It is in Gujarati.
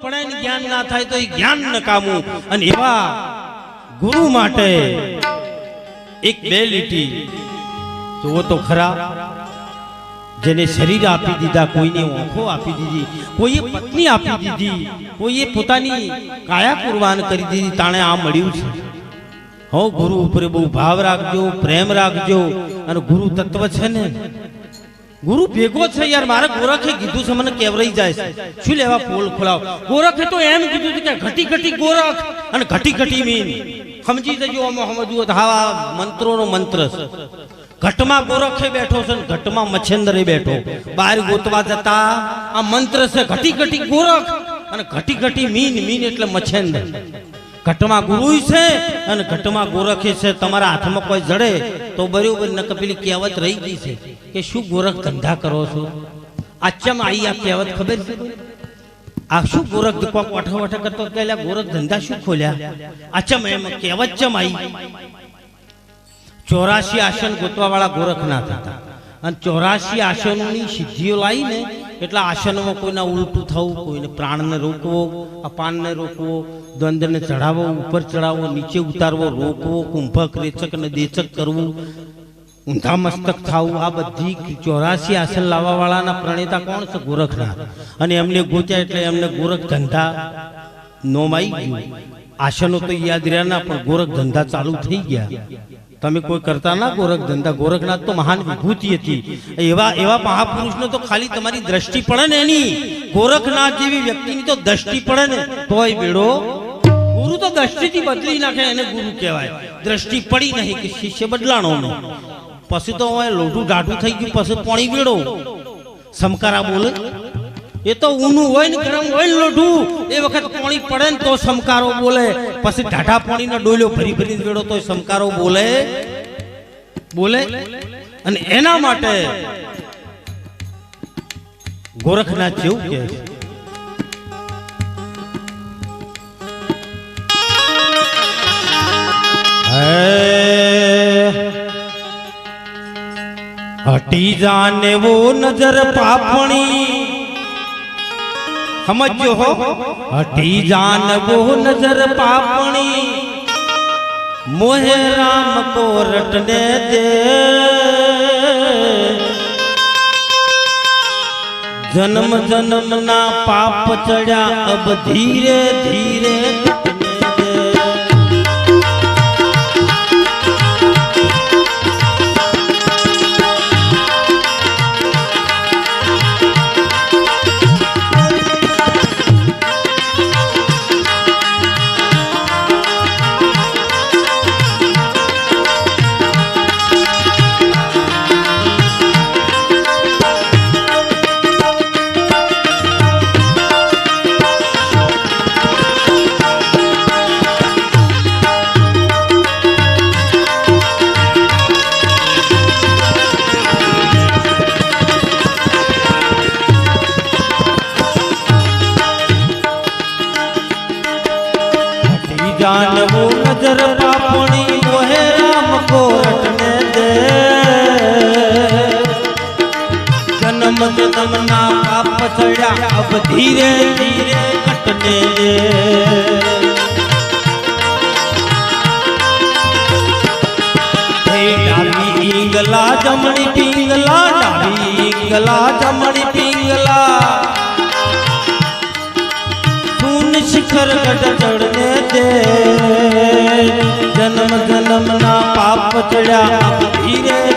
પણ જ્ઞાન ના થાય તો એ જ્ઞાન નકામું. અને એવા ગુરુ માટે એક બે લીટી જુઓ તો ખરા. જેને શરીર આપી દીધા, કોઈને ઓંખો આપી દીધી, કોઈએ પત્ની આપી દીધી, કોઈએ પોતાની કાયા કુરબાન કરી દીધી, તાણે આ મળ્યું છે. હો ગુરુ, ઉપર બહુ ભાવ રાખજો, પ્રેમ રાખજો, અને ગુરુ તત્વ છે ને ગુરુ ભેગો છે યાર મારે ગોરખે કીધું છે, મને કેવરાઈ જાય છે. શું લેવા પોલ ખોલાવ? ગોરખે તો એમ કીધું કે ઘટી ઘટી ગોરખ અને ઘટી ઘટી મીન. સમજી જજો આમાં સમજવું હા મંત્રોનો મંત્ર છે. ઘટમાં ગોરખે બેઠો છે ને ઘટમાં મચ્છેન્દ્રે બેઠો. બહાર ગોતવા જતા આ મંત્ર છે, ઘટી ઘટી ગોરખ અને ઘટી ઘટી મીન મીન એટલે મચ્છેન્દ્ર. ઘટમાં ગુરુ છે અને ઘટમાં ગોરખે છે. તમારા હાથમાં કોઈ જડે તો બરોબર ન પેલી કહેવત રહી ગઈ છે કે શું ગોરખ ધંધા કરો છો? આચમ આઈ આ કહેવત ખબર છે? આ શું ગોરખ કોક વઠો વઠો કરતો કે ગોરખ ધંધા શું ખોલ્યા? આચમ એમ કહેવત ચમ આઈ? ચોરાશી આસન ગોતવા વાળા ગોરખ ના થતા અને ચોરાશી આસનોની સિદ્ધિઓ લાવી ને એટલે આસનોમાં કોઈના ઉલટું થવું, કોઈને પ્રાણને રોકવો, અપાનને રોકવો, દ્વંદ્વને ચઢાવવો ઉપર ચઢાવવો નીચે ઉતારવો, રોકવો, કુંભક, રેચક અને દેચક કરવું ઊંધા મસ્તક થવું, આ બધી ચોરાસી આસન લાવવાવાળાના પ્રણેતા કોણ છે? ગોરખનાથ. અને એમને ગોત્યા એટલે એમને ગોરખ ધંધા નોમાઈ ગયું. આસનો તો યાદ રહ્યા ના, પણ ગોરખ ધંધા ચાલુ થઈ ગયા. તમે કોઈ કરતા ના ગોરખ ધંધા, ગોરખનાથ તો મહાન વિભૂતિ હતી. એવા એવા મહાપુરુષનો તો ખાલી તમારી દ્રષ્ટિ પડે ને એની. ગોરખનાથ જેવી વ્યક્તિની તો દ્રષ્ટિ પડે ને. તોય બેડો, ગુરુ તો દ્રષ્ટિથી બદલી નાખે એને ગુરુ કહેવાય. દ્રષ્ટિ પડી નહીં કે શિષ્ય બદલાણો નહીં. પછી તો હવે લોઢું ઢાઢું થઈ ગયું, પછી પોણી વેડો. સમકારા બોલે, એ તો ઊનું હોય ને ગરમ હોય ને લોઢું. એ વખત પોણી પડે ને તો સમકારો બોલે. પછી ઢાઢા પાણીનો ડોલ્યો ભરી ભરીને વેડો તો સમકારો બોલે. બોલે. અને એના માટે ગોરખનાથ જેવું કહે છે. હટી જાને વો નજર પાપણી. સમજો હો? હટી જાન વો નજર પાપણી. મોહે રામ કો રટને દે. જન્મ જન્મ ના પાપ ચડ્યા અબ ધીરે ધીરે. કોટને દે. જન્મ તો તમના પાપ ચડ્યા અબ ધીરે ધીરે કટને દે. ઈંગલા, જમણી પિંગલા ડાળી ઈંગલા, જમણી પિંગલા શિખર ગઢ ચડને દે. જન્મ જન્મ ના ચડ્યા ધીરે